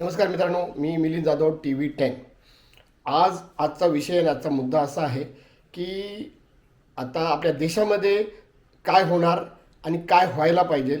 नमस्कार मित्रांनो मी Milind Jadhav T V ten. आज आजचा विषय आणि आजचा मुद्दा असा आहे की आता आपल्या देशामध्ये काय होणार आणि काय व्हायला पाहिजे?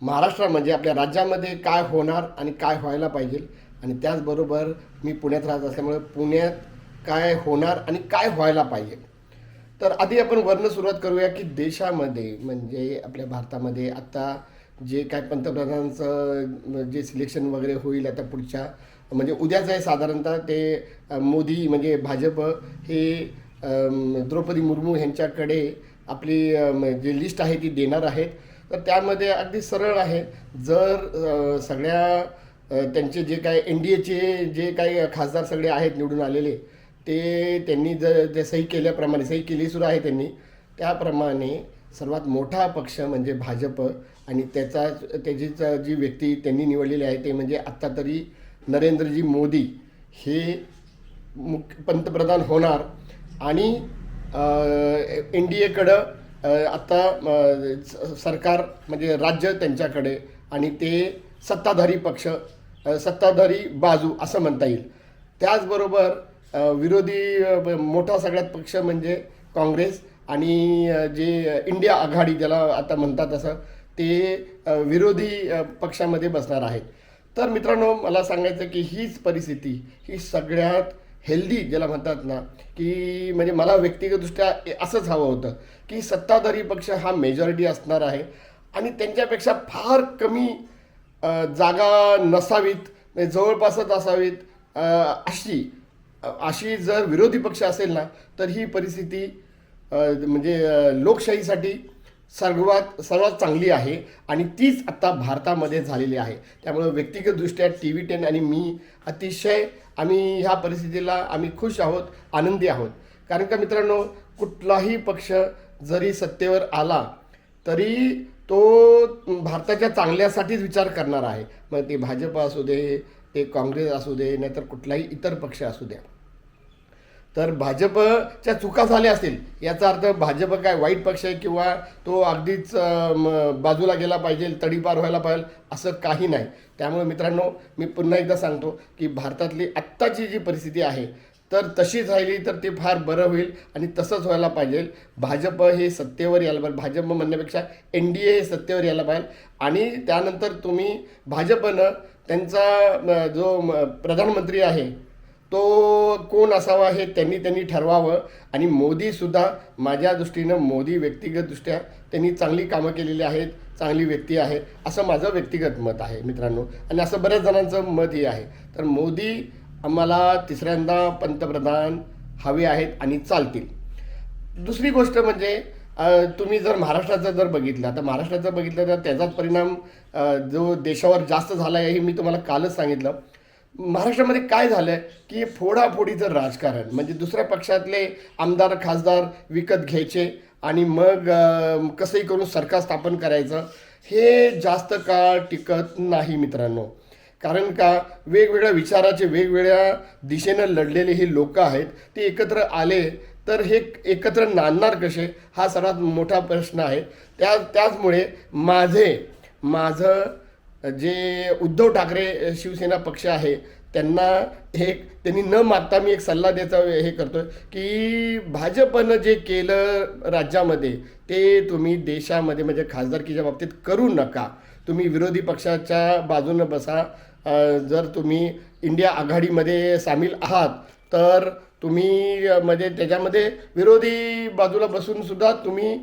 महाराष्ट्र म्हणजे आपल्या राज्यामध्ये काय होणार आणि काय व्हायला पाहिजे? आणि त्याचबरोबर मी पुण्यात राहत असल्यामुळे पुण्यात काय होणार आणि काय व्हायला पाहिजे? तर आधी आपण वर्ण सुरुवात करूया की देशामध्ये म्हणजे आपल्या भारतामध्ये आत्ता जे काय पंतप्रधानांचं जे सिलेक्शन वगैरे होईल आता पुढच्या म्हणजे उद्याच आहे साधारणतः ते मोदी म्हणजे भाजप हे द्रौपदी मुर्मू ह्यांच्याकडे आपली जी लिस्ट आहे ती देणार आहेत. तर त्यामध्ये अगदी सरळ आहे. जर सगळ्या त्यांचे जे काय एन डी एचे जे काही खासदार सगळे आहेत निवडून आलेले ते त्यांनी जर जे सही केल्याप्रमाणे सही केली सुद्धा आहे त्यांनी. त्याप्रमाणे सर्वात मोठा पक्ष म्हणजे भाजप आणि त्याचा त्याची जी व्यक्ती त्यांनी निवडलेली आहे ते म्हणजे आत्ता तरी नरेंद्रजी मोदी हे मुख्य पंतप्रधान होणार. आणि एन डी एकडं आत्ता स- सरकार म्हणजे राज्य त्यांच्याकडे आणि ते सत्ताधारी पक्ष सत्ताधारी बाजू असं म्हणता येईल. त्याचबरोबर विरोधी मोठा सगळ्यात पक्ष म्हणजे काँग्रेस आणि जे इंडिया आघाडी ज्याला आता म्हणतात असं ते विरोधी पक्षामध्ये बसणार आहेत. तर मित्रांनो मला सांगायचं की हीच परिस्थिती ही सगळ्यात हेल्दी ज्याला म्हणतात ना की म्हणजे मला व्यक्तिगतदृष्ट्या ए- असंच हवं होतं की सत्ताधारी पक्ष हा मेजॉरिटी असणार आहे आणि त्यांच्यापेक्षा फार कमी जागा नसावीत म्हणजे जवळपासच असावीत अशी अशी जर विरोधी पक्ष असेल ना तर ही परिस्थिती म्हणजे लोकशाहीसाठी सर्वात सर्वात चांगली आहे आणि तीच आत्ता भारतामध्ये झालेली आहे. त्यामुळे व्यक्तिगतदृष्ट्या टी व्ही टेन आणि मी अतिशय आम्ही ह्या परिस्थितीला आम्ही खुश आहोत आनंदी आहोत. कारण का मित्रांनो कुठलाही पक्ष जरी सत्तेवर आला तरी तो भारताच्या चांगल्यासाठीच विचार करणार आहे. मग ते भाजप असू दे ते काँग्रेस असू दे नाहीतर कुठलाही इतर पक्ष असू द्या. तर भाजपच्या चुका झाल्या असतील याचा अर्थ भाजप काय वाईट पक्ष आहे किंवा तो अगदीच बाजूला गेला पाहिजे तडीपार व्हायला पाहिजे असं काही नाही. त्यामुळे मित्रांनो मी पुन्हा एकदा सांगतो की भारतातली आत्ताची जी परिस्थिती आहे तर तशीच राहिली तर ते फार बरं होईल आणि तसंच व्हायला पाहिजे. भाजप हे सत्तेवर यायला पाहिजे. भाजप म्हणण्यापेक्षा एन डी ए हे सत्तेवर यायला पाहिजे. आणि त्यानंतर तुम्ही भाजपनं त्यांचा जो म, प्रधानमंत्री आहे तो कोण असावा हे त्यांनी त्यांनी ठरवावं. आणि मोदीसुद्धा माझ्या दृष्टीनं मोदी व्यक्तिगतदृष्ट्या त्यांनी चांगली कामं केलेली आहेत चांगली व्यक्ती आहे असं माझं व्यक्तिगत मत आहे मित्रांनो. आणि असं बऱ्याच जणांचं मतही आहे. तर मोदी आम्हाला तिसऱ्यांदा पंतप्रधान हवे आहेत आणि चालतील. दुसरी गोष्ट म्हणजे तुम्ही जर महाराष्ट्राचं जर बघितलं तर महाराष्ट्राचं बघितलं तर त्याचाच परिणाम जो देशावर जास्त झाला आहे हे मी तुम्हाला कालच सांगितलं. महाराष्ट्रामध्ये काय झालं की फोडाफोडीचं राजकारण म्हणजे दुसऱ्या पक्षातले आमदार खासदार विकत घ्यायचे आणि मग कसंही करून सरकार स्थापन करायचं हे जास्त काळ टिकत नाही मित्रांनो. कारण का वेगवेगळ्या विचाराचे वेगवेगळ्या दिशेनं लढलेले हे लोक आहेत ते एकत्र आले तर हे एकत्र नांदणार कसे हा सर्वात मोठा प्रश्न आहे. त्या त्याचमुळे माझे माझं जे उद्धव ठाकरे शिवसेना पक्ष आहे त्यांना एक त्यांनी न मागता मी एक सल्ला द्यायचा हे करतो की भाजपनं जे केलं राज्यामध्ये ते तुम्ही देशामध्ये म्हणजे खासदारकीच्या बाबतीत करू नका. तुम्ही विरोधी पक्षाच्या बाजूनं बसा. जर तुम्ही इंडिया आघाडीमध्ये सामील आहात तर तुम्ही म्हणजे त्याच्यामध्ये विरोधी बाजूला बसूनसुद्धा तुम्ही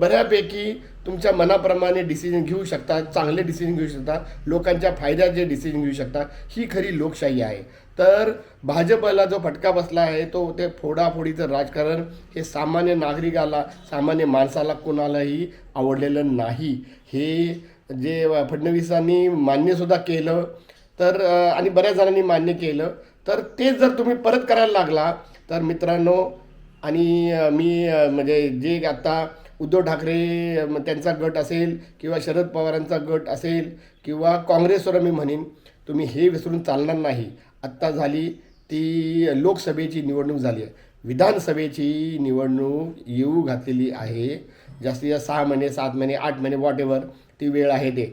बऱ्यापैकी तुमच्या मनाप्रमाणे डिसिजन घेऊ शकता चांगले डिसिजन घेऊ शकता लोकांच्या फायद्याचे डिसिजन घेऊ शकता ही खरी लोकशाही आहे. तर भाजपला जो फटका बसला आहे तो ते फोडाफोडीचं राजकारण हे सामान्य नागरिकाला सामान्य माणसाला कोणालाही आवडलेलं नाही. हे जे फडणवीसांनी मान्यसुद्धा केलं तर आणि बऱ्याच जणांनी मान्य केलं तर ते जर तुम्ही परत करायला लागला तर मित्रांनो आणि मी म्हणजे जे आता उद्धव ठाकरे त्यांचा गट असेल किंवा शरद पवारांचा गट असेल किंवा काँग्रेसवर मी म्हणेन तुम्ही हे विसरून चालणार नाही. आत्ता झाली ती लोकसभेची निवडणूक झाली आहे. विधानसभेची निवडणूक येऊ घातलेली आहे. जास्तीत जास्त सहा महिने सात महिने आठ महिने वॉट एव्हर ती वेळ आहे ते.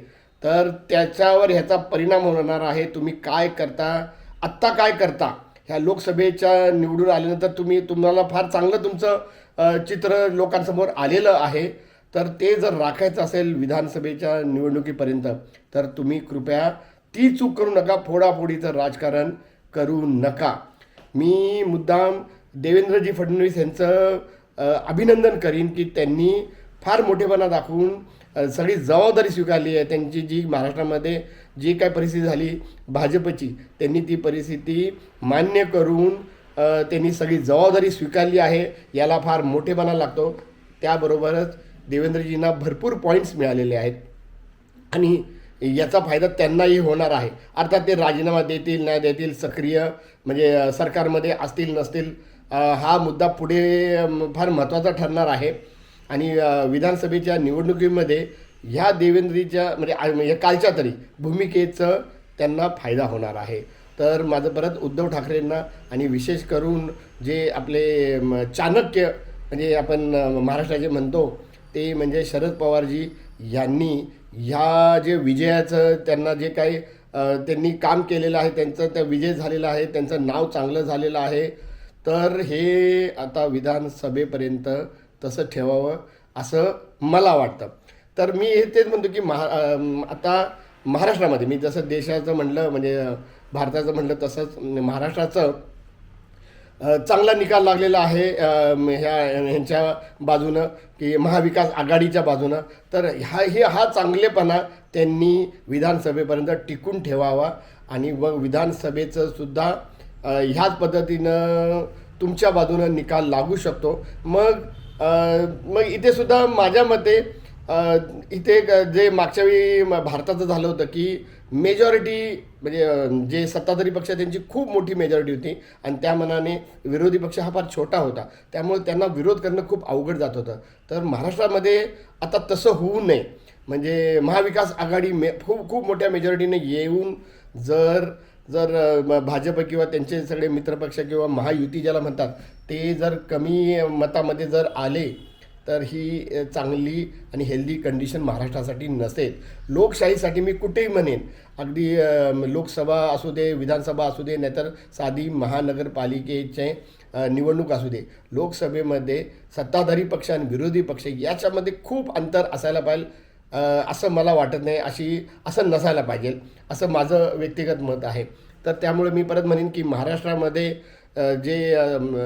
तर त्याच्यावर ह्याचा परिणाम होणार आहे. तुम्ही काय करता? आत्ता काय करता? ह्या लोकसभेच्या निवडून आल्यानंतर तुम्ही तुम्हाला फार चांगलं तुमचं चित्र लोकांसमोर आलेलं आहे. तर ते जर राखायचं असेल विधानसभेच्या निवडणुकीपर्यंत तर तुम्ही कृपया ती चूक करू नका. फोडाफोडीचं राजकारण करू नका. मी मुद्दाम देवेंद्रजी फडणवीस यांचं अभिनंदन करीन की त्यांनी फार मोठेपणा दाखवून सगळी जबाबदारी स्वीकारली आहे. त्यांची जी महाराष्ट्रामध्ये जी काय परिस्थिती झाली भाजपची त्यांनी ती परिस्थिती मान्य करून त्यांनी सगळी जबाबदारी स्वीकारली आहे. याला फार मोठेपणा लागतो. त्याबरोबरच देवेंद्रजींना भरपूर पॉईंट्स मिळालेले आहेत. आणि याचा फायदा त्यांनाही होणार आहे. अर्थात ते राजीनामा देतील नाही देतील सक्रिय म्हणजे सरकारमध्ये असतील नसतील हा मुद्दा पुढे फार महत्त्वाचा ठरणार आहे. आणि विधानसभेच्या निवडणुकीमध्ये ह्या देवेंद्रीच्या म्हणजे म्हणजे कालच्या तरी भूमिकेचं त्यांना फायदा होणार आहे. तर माझं परत उद्धव ठाकरेंना आणि विशेष करून जे आपले चाणक्य म्हणजे आपण महाराष्ट्राचे म्हणतो ते म्हणजे शरद पवारजी यांनी ह्या जे विजयाचं त्यांना जे काही त्यांनी काम केलेलं आहे त्यांचं त्या विजय झालेला आहे त्यांचं नाव चांगलं झालेलं आहे तर हे आता विधानसभेपर्यंत तसं ठेवावं असं मला वाटतं. तर मी हे तेच म्हणतो की महा आता महाराष्ट्रामध्ये मी जसं देशाचं म्हणलं म्हणजे भारताचं म्हणलं तसंच महाराष्ट्राचं चांगला निकाल लागलेला आहे ह्या ह्यांच्या बाजूनं की महाविकास आघाडीच्या बाजूनं. तर ह्या हे हा चांगलेपणा त्यांनी विधानसभेपर्यंत टिकून ठेवावा आणि व विधानसभेचं सुद्धा ह्याच पद्धतीनं तुमच्या बाजूनं निकाल लागू शकतो. मग मग इथे सुद्धा माझ्या मते इथे जे मागच्या वेळी भारताचं झालं होतं की मेजॉरिटी म्हणजे जे सत्ताधारी पक्ष त्यांची खूप मोठी मेजॉरिटी होती. आणि त्या मनाने विरोधी पक्ष हा फार छोटा होता. त्यामुळे त्यांना विरोध करणं खूप अवघड जात होतं. तर महाराष्ट्रामध्ये आता तसं होऊ नये. म्हणजे महाविकास आघाडी मे खूप खूप मोठ्या मेजॉरिटीने येऊन जर जर म- भाजप किंवा त्यांचे सगळे मित्रपक्ष किंवा महायुती ज्याला म्हणतात ते जर कमी मतामध्ये जर आले तर ही चांगली आणि हेल्दी कंडिशन महाराष्ट्रासाठी नसेल लोकशाहीसाठी मी कुठेही म्हणेन अगदी लोकसभा असू दे विधानसभा असू दे नाहीतर साधी महानगरपालिकेचे निवडणूक असू दे. लोकसभेमध्ये सत्ताधारी पक्ष आणि विरोधी पक्ष याच्यामध्ये खूप अंतर असायला पाहिजे असं मला वाटत नाही अशी असं नसायला पाहिजे असं माझं व्यक्तिगत मत आहे. तर त्यामुळे मी परत म्हणेन की महाराष्ट्रामध्ये जे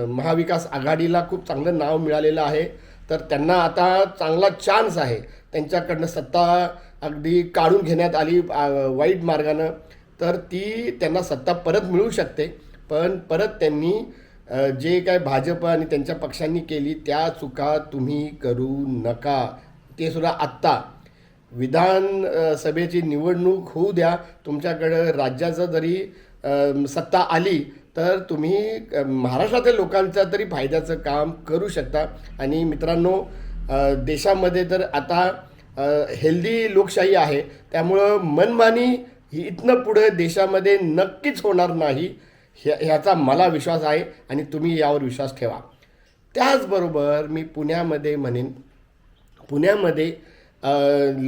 महाविकास आघाडीला खूप चांगलं नाव मिळालेलं आहे तर त्यांना आता चांगला चान्स आहे. त्यांच्याकडनं सत्ता अगदी काढून घेण्यात आली वाईट मार्गानं. तर ती त्यांना सत्ता परत मिळू शकते. पण परत त्यांनी जे काय भाजप आणि त्यांच्या पक्षांनी केली त्या चुका तुम्ही करू नका. ते सुद्धा आत्ता. विधान सभेची निवडणूक होऊ द्या. तुमच्याकडं राज्याचं जरी सत्ता आली तर तुम्ही महाराष्ट्रातील लोकांच्या तरी फायद्याचं काम करू शकता. आणि मित्रांनो देशामध्ये तर आता हेल्दी लोकशाही आहे. त्यामुळं मनमानी ही इथनं पुढं देशामध्ये नक्कीच होणार नाही ह्या ह्याचा मला विश्वास आहे आणि तुम्ही यावर विश्वास ठेवा. त्याचबरोबर मी पुण्यामध्ये म्हणेन पुण्यामध्ये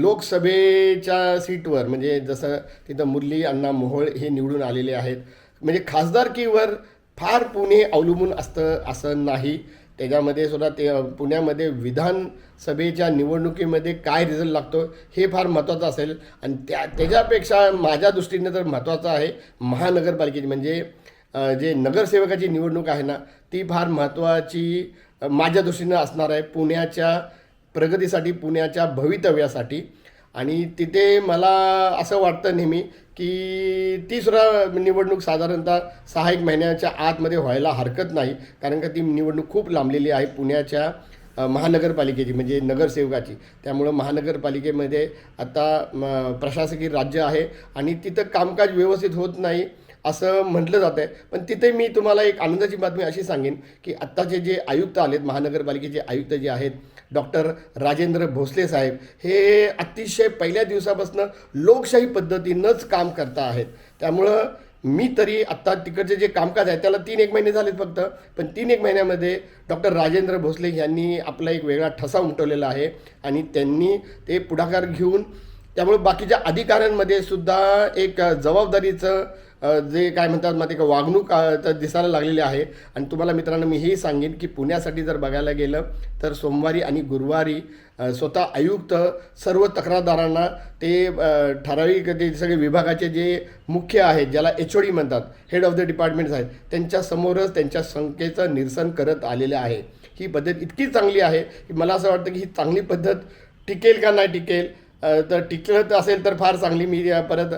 लोकसभेच्या सीटवर म्हणजे जसं तिथं मुरली अण्णा मोहोळ हे निवडून आलेले आहेत म्हणजे खासदारकीवर फार पुणे अवलंबून असतं असं नाही. त्याच्यामध्ये सुद्धा ते पुण्यामध्ये विधानसभेच्या निवडणुकीमध्ये काय रिझल्ट लागतो हे फार महत्त्वाचं असेल. आणि त्या त्याच्यापेक्षा माझ्या दृष्टीने तर महत्त्वाचं आहे महानगरपालिकेची. म्हणजे जे नगरसेवकाची निवडणूक आहे ना ती फार महत्त्वाची माझ्या दृष्टीनं असणार आहे पुण्याच्या प्रगतीसाठी पुण्याच्या भवितव्यासाठी. आणि तिथे मला असं वाटतं नेहमी की ती सुद्धा निवडणूक साधारणतः सहा एक महिन्याच्या आतमध्ये व्हायला हरकत नाही कारण का ती निवडणूक खूप लांबलेली आहे पुण्याच्या महानगरपालिकेची म्हणजे नगरसेवकाची. त्यामुळं महानगरपालिकेमध्ये आता म, प्रशासकीय राज्य आहे आणि तिथं कामकाज व्यवस्थित होत नाही. असं म्हटलं जातं आहे. पण तिथे मी तुम्हाला एक आनंदाची बातमी अशी सांगेन की आत्ताचे जे आयुक्त आलेत महानगरपालिकेचे आयुक्त जे आहेत डॉक्टर राजेंद्र भोसले साहेब हे अतिशय पहिल्या दिवसापासून लोकशाही पद्धतीनंच काम करता आहेत. त्यामुळं मी तरी आत्ता तिकडचे जे कामकाज आहे त्याला तीन एक महिने झालेत फक्त. पण तीन एक महिन्यामध्ये डॉक्टर राजेंद्र भोसले यांनी आपला एक वेगळा ठसा उमटवलेला आहे आणि त्यांनी ते पुढाकार घेऊन त्यामुळे बाकीच्या अधिकाऱ्यांमध्ये सुद्धा एक जबाबदारीचं जे काय म्हणतात मग का वागणूक दिसायला लागलेली आहे. आणि तुम्हाला मित्रांनो मी हेही सांगेन की पुण्यासाठी जर बघायला गेलं तर सोमवारी आणि गुरुवारी स्वतः आयुक्त सर्व तक्रारदारांना ते ठराविक ते सगळे विभागाचे जे मुख्य आहेत ज्याला एच ओ डी म्हणतात हेड ऑफ द डिपार्टमेंट्स आहेत त्यांच्यासमोरच त्यांच्या संख्येचं निरसन करत आलेलं आहे. ही पद्धत इतकी चांगली आहे की मला असं वाटतं की ही चांगली पद्धत टिकेल का नाही टिकेल तर टिकत असेल तर फार चांगली मी परत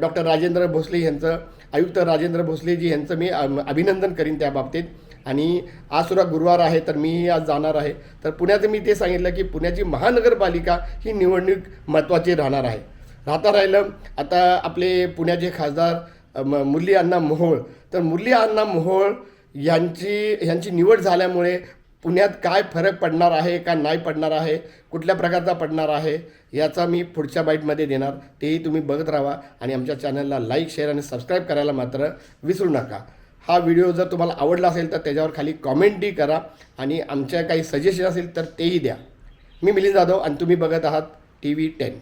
डॉक्टर राजेंद्र भोसले यांचं आयुक्त राजेंद्र भोसलेजी यांचं मी अभिनंदन करीन त्या बाबतीत. आणि आज सुद्धा गुरुवार आहे तर मीही आज जाणार आहे. तर पुण्याचं मी ते सांगितलं की पुण्याची महानगरपालिका ही निवडणूक महत्त्वाची राहणार आहे. राहता राहिलं आता आपले पुण्याचे खासदार म- मुरली अण्णा मोहोळ. तर मुरली अण्णा मोहोळ यांची यांची निवड झाल्यामुळे पुण्यात काय फरक पडणार आहे का नाही पडणार आहे कुठल्या प्रकारचा पडणार आहे याचा मी पुढच्या बाईटमध्ये देणार. तेही तुम्ही बघत राहा आणि आमच्या चॅनलला लाईक शेअर आणि सबस्क्राईब करायला मात्र विसरू नका. हा व्हिडिओ जर तुम्हाला आवडला असेल तर त्याच्यावर खाली कॉमेंटही करा आणि आमच्या काही सजेशन असेल तर तेही द्या. मी मिलिंद जाधव आणि तुम्ही बघत आहात टी व्ही टेन.